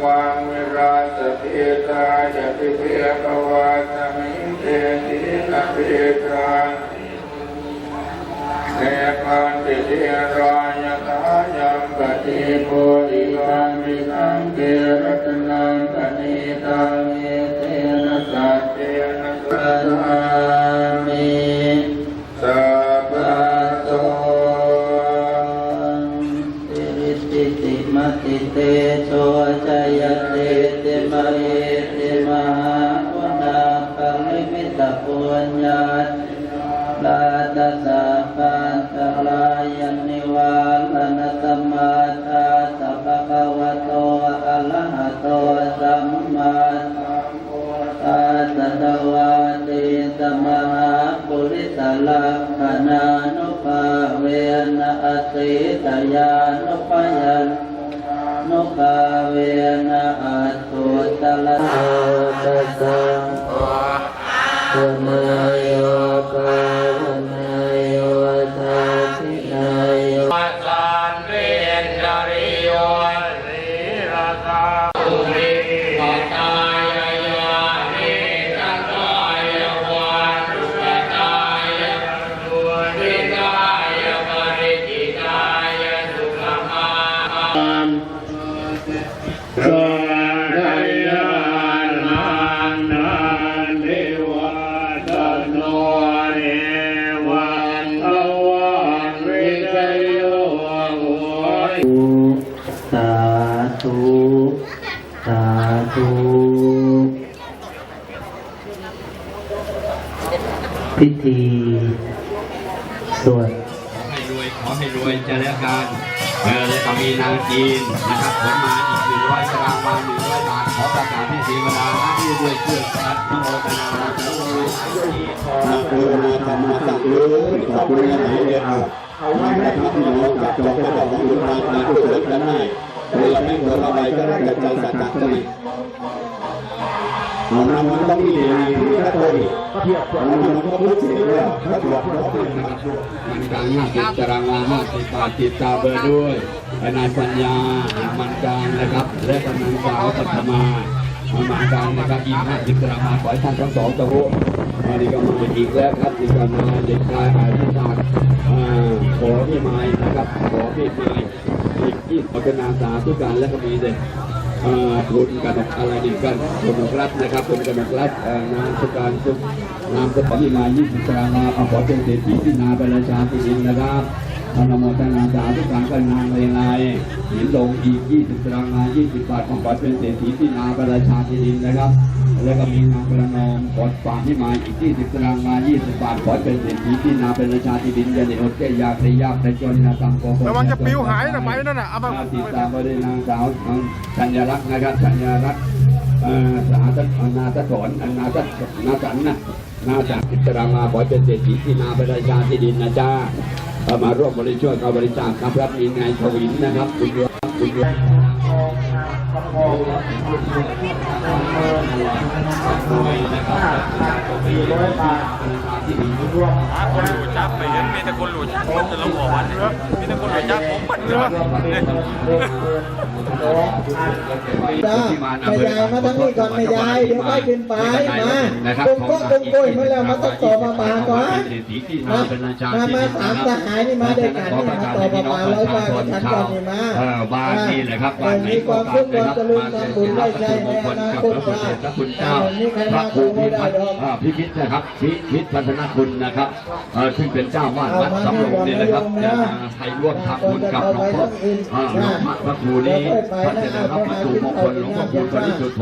สังภวังวิราสเพิตายะติเพียกวาสมิเตตินะเพิตังเนปันติเทรายตายังปฏิโพธิกังมิสังเกรัตนังปณิตังเอเตนะสัจเจนะสัจจา ตวาติสมหาปุริสลักขณานุภาเวนะอติตยานุปยันนุภาเวนะอัตตุตละโตตัสสะปุณโย สาธุ สาธุพิธีสวดให้รวยขอให้รวยจะแล้วกันเออแล้วก็มีนางจีนนะครับผลมาอีกหนึ่งร้อยตารางวาหนึ่งร้อยบาทขอประกาศให้เทวดาหน้าที่ด้วยเครื่องสัตว์นโมตนาสาธุนะโมตัมมาสังเอ๋ยขอบคุณนะไหนเดียว เอาไว้ให้พี่น้องกับจองกระดาษของคุณมาตาผู้เสริมกันให้เวลาไม่เกิดอะไรก็ได้กับใจสัจจะสนิทเอานำมันต้องมีในที่พระโตอีกเอานำมันก็พุทธเสียแล้วพระตรวจพระตรวจมันกลางห้าสิบตารางวาห้าสิบบาทติดตาเบอร์ด้วยนายสัญญามันกลางนะครับ และกำนันสาวปัทมามันกลางนะครับอีกห้าสิบตารางวานขอให้ท่านทั้งสองตะโหมาดีก็มาอีกแล้วครับอีกมาเด็กชายอายุศาสตร์ขอพี่ไม้นะครับ ขอพี่ไม้อีกยี่สิบเป็นาสาทุกการและก็มีเด็กอ่าคุณกนกอะไรนี่กันคุณกรัตน์นะครับคุณกนกรัตน์เอ่อนามสการสุนามสกุลที่มา20ตารางวาเอาขอเป็นเศรษฐีที่นาประชาที่ดินนะครับธนโมทนาสาธุการกันนางเลไลเห็นลงอีก20ตารางวา20บาทของขอเป็นเศรษฐีที่นาประชาที่ดินนะครับ แล้วก็มีนางประนอมขอฝากที่มาอีก20ตารางวา20บบาทขอเป็นเศรษฐีที่นาเป็นระชาที่ดินยันเดอดแก่ยากได้ยากได้จนนะตามกองระวังจะปลิวหายนะไปนั่นน่ะเอามาติดตามไปด้วยนางสาวชัญรักษ์นะครับชัญรักษ์เอ่อสาธนาสสอนนาสนาสันนะนาสันอิสรามาขอเป็นเศรษฐีที่นาเป็นระชาที่ดินนะจ้ามาร่วมบริช่วยเขาบริจาคครับรับมีนายชวินนะครับคุณโยคุณโย ที่ดีร่ วมคนหลุดจับไปเห็นมีแต่คนหลุดมันจะลงหัววันเนี่ยมีแต่คนหลุดจับผมมันเลยจ้าแม่ยายมาทั้งนี้ก่อนแม่ยายเดี๋ยวค่อยขึ้นไปมาตรงก็ตรงโกยมาแล้วมาต้องต่อมาปาก่อนมามามาสามสหายนี่มาด้วยกันนี่มาต่อมาปาร้อยบาทกับฉันก่อนนี่มาเออบ้านนี่แหละครับบ้านไหนมีคก็วามบ้าสุนขนะความครับเจริญมาความเสบุด็ญจได้พระใจพุทธในมงอคลนาพคระตครูได้พิพระพัฒน์นี่ใครมาอ่าพิพิธนะครับพิพิธพัฒนคุณนะครับเอ่อซึ่งเป็นเจ้าวาดวัดสำโรงนี่แหละครับจะมาให้ร่วมทำบุญกับหลวงพ่ออ่าหลวงพ่อพระครูนี้พระเจ้าพระประตูมงคลหลวงพ่อคูณปริสุทธโธ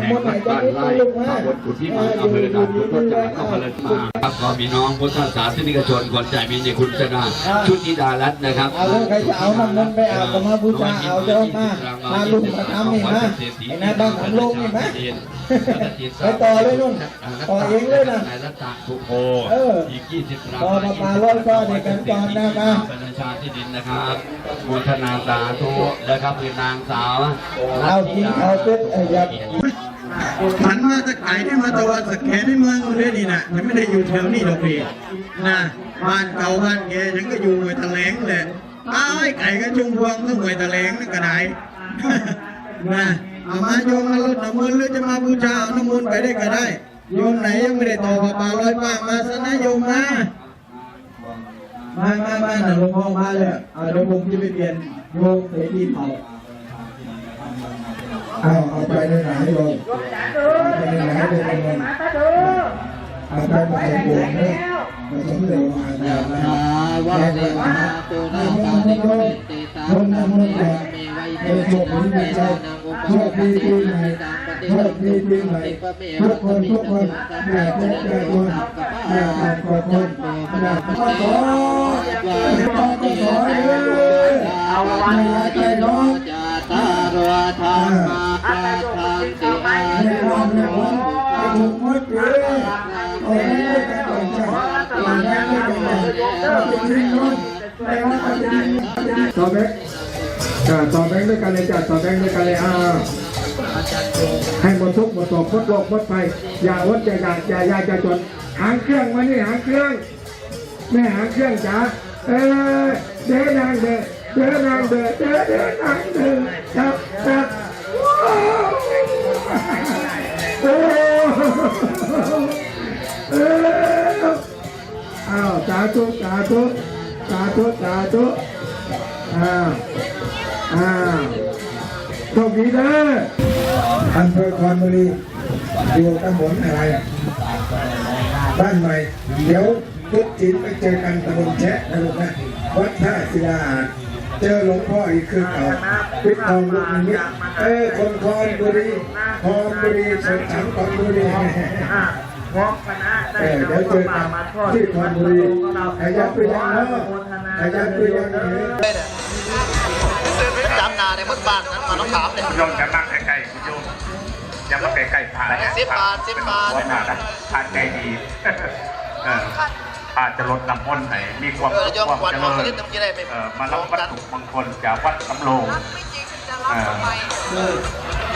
แห่งวัดบ้านไร่พระบนกุฏิมาอำเภอด่านขุนทดจังหวัดนครราชสีมาครับก็มีน้องพุทธศาสนิกชนคนใจมีในคุณชนะชุติดารัตน์นะครับเอาแล้วใครจะเอาน้ำมันต์ไปอาบก็มาบูชาเอาเจ้ามามาลุงมาทำนี่มาไอ้นายบ้านของลุงนี่มาไปต่อเลยนุ่นต่อเองเลยนะนายรัตนสุโภเอออีกยี่สิบตารางต่อมาปลาร้อยฟ้าเด็กกันก่อนนะมาประชาที่ดินนะครับมูทนาสาธุนะครับคือนางสาวเอาจริงเอาเป็นเอ้ยอย่าผันมาจากไหนที่มาตะวันสแกนในเมืองเรื่อยนี่นะยังไม่ได้อยู่แถวนี้ดอกพี่นะบ้านเก่าบ้านแกยังก็อยู่หน่วยตะแหลงแหละตายไก่ก็จุงพวงก็หน่วยตะแหลงนั่นก็ได้นะเอามาโยมมาลดน้ำมนต์หรือจะมาบูชาเอาน้ำมนต์ไปได้ก็ได้ โยมไหนยังไม่ได้ต่อผ้าป่าร้อยป้ามาซะนะโยมมา มามามาหน่ะหลวงพ่อมาเลยเอาเดี๋ยวผมจะไปเปลี่ยนโยมเสรีเผาเอาเอาไปในไหนโยมเอาไปในไหนโยมเอาไปไปโยมเนี่ยมันต้องเร็วมาเนี่ยนะนาวัเดวนาตุนาปาริเมติตาปะเมวะเมวัยโยนังเมตานังอุปาทิเตมิ ตังปฏิวัติตุติปะเมทุวะกตคนมิทุกตคนติแม่ทุกแม่คนแม่ขาดขอคนเมปนาปะเตวะต้องขอเลยเอาไว้ใจน้องจาตารวธรรมาปะทันติอาในยุความในวัความนถูกมัดเลยเอาไว้กันก่อนจ้ะเอาไว้กันก่อนเอาไปทิ้งน้องไปว่าเอาไปทิ้งต่อแบงค์จ้ะต่อแบงค์ด้วยกันเลยจ้ะต่อแบงค์ด้วยกันเลยอ่า ให้หมดทุกหมดโศกหมดโรคหมดภัยอย่าอดอย่าอยากอย่าอยากจะจนหางเครื่องมานี่หางเครื่องแม่หางเครื่องจ๋าเออเดินนางเดินเดินนางเดินเดินเดินนางเดินครับครับโอ้เอออ้าวสาธุสาธุสาธุสาธุอ้าวอ้าว โชคดีเด้ออำเภอคอนบุรีอยู่ตำบลอะไรบ้านใหม่ เดี๋ยวพุธจีนไปเจอกันตะบนแชะนะลูกนะวัดท่าศิลาอาดเจอหลวงพ่ออีกคือเก่าปิดทองลูกนิมิตเออคนคอนบุรีคอนบุรีสนสังคอนบุรีเออเดี๋ยวเจอกันที่คอนบุรีขยับไปยังเนาะขยับไปยังเนาะ จำนาในมดบ้านนั้นมาต้องถามเลยโยมจะนั่งใกล้ๆคุณโยมอย่ามาใกล้ๆพระนะสิบบาทสิบบาทเป็นหัวหน้านะพระใจดีเออพระจะลดน้ำมนต์ให้มีความเออสุขความเจริญมารับวัตถุมงคลจากวัดสำโรงเออ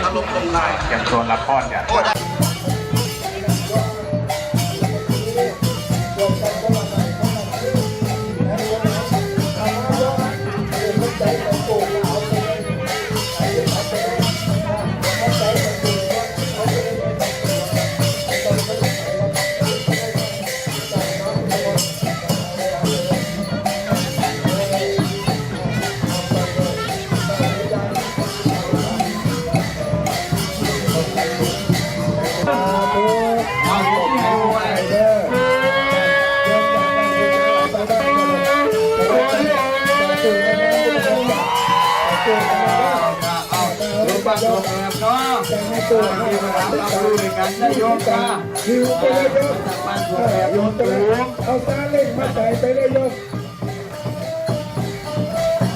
อารมณ์ลงลายเตรียมตัวรับพรจาง กโอ้ได้บ้านโรงแรมเนาะมีเวลาเราดูด้วยกันนะโยมจ้าหิวไปเลยโยมบ้านโรงแรมโยมไปเลยเอาซาเล้งมาใส่ไปเลยโยม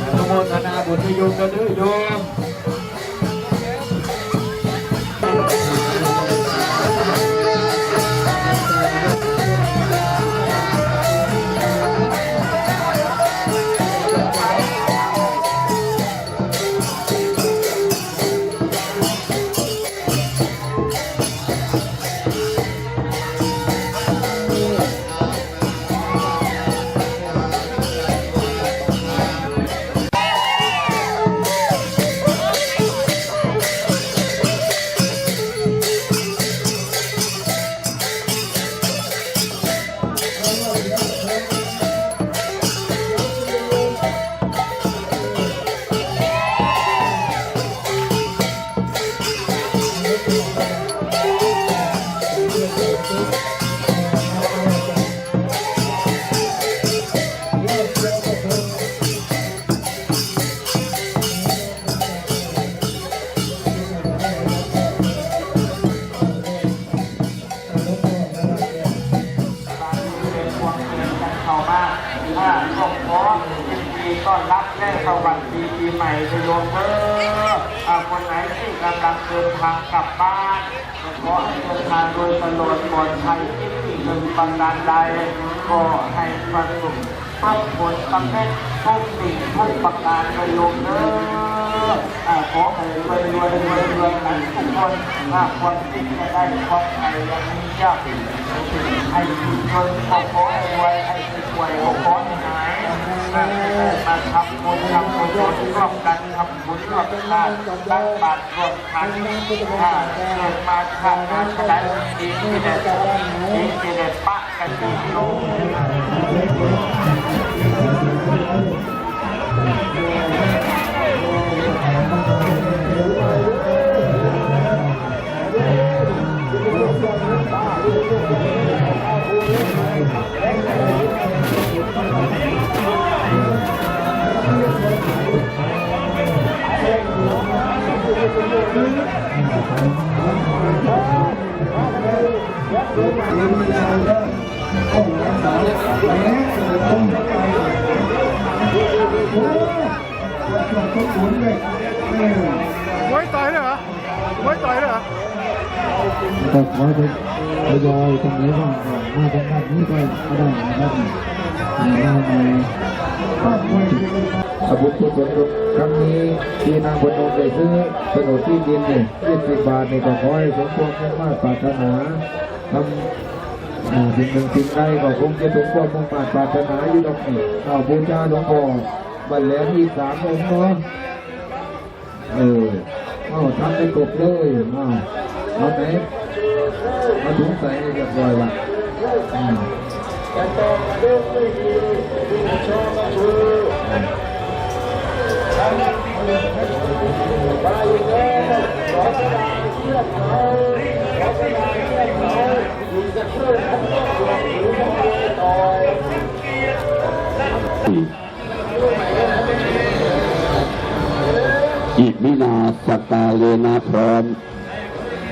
อนุโมทนาบุญให้โยมกันด้วย เข้ามาถ้าก็ขอยินดีก็รับและสวัสดีปีใหม่โยมเออคนไหนที่กำลังเดินทางกลับบ้านขอให้เดินทางโดยตลอดปลอดภัยที่มีเงินปันดานใดก็ให้ประสบประผลสำเร็จทุกสิ่งทุกประการโยมเออขอให้รวยรวยรวยรวยทุกคนมาความจริงจะได้ความใจยังมีเยาก ให้ทุกคนก็ขอให้รวยให้ป่วยก็ขอให้หายมาทำบุญทำบุญร่วมกันทำบุญร่วมกันตั้งบาตรร่วมกันถ้าเกิดมาชาติหน้าชาติดีที่เด็ดดีที่เด็ดปะกันที่ลง ไว้ต่อยเลยเหรอไว้ต่อยเลยเหรอก็ขอให้ทยอยตรงนี้บ้างมาตรงนั้นนี้ก็ได้นะครับมาในอาบุญกุศลครั้งนี้ที่นางพนมได้ซื้อโฉนดที่ดินเนี่ย20บบาทเนี่ยก็ขอให้สมความมุ่มั่นปรารถนาทำ สิ่งหนึ่งสิ่งใดก็คงจะสมความมุ่งมั่นปรารถนาอยู่ตรงนี้เอาบูชาหลวงพ่อบัลแล้วอีกสามองค์เนาะเออเอาทำไปกบเลยเอาเอาไหนมาถุงใส่เรียบร้อยละอืม อิมินาสกาเลนะพร้อม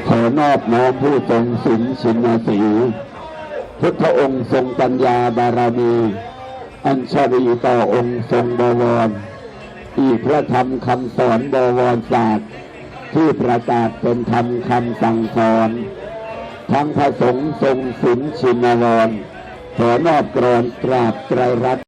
ขอนอบน้อมผู้ทรงสินชินสีพุทธองค์ทรงปัญญาบารมี อัญชลีต่อองค์ทรงบวร อีกพระธรรมคำสอนบวรศาสตร์ที่ประกาศเป็นธรรมคำสั่งสอน ทั้งพระสงฆ์ทรงสินชินนรขอนอบกรอนกราบไตรรัต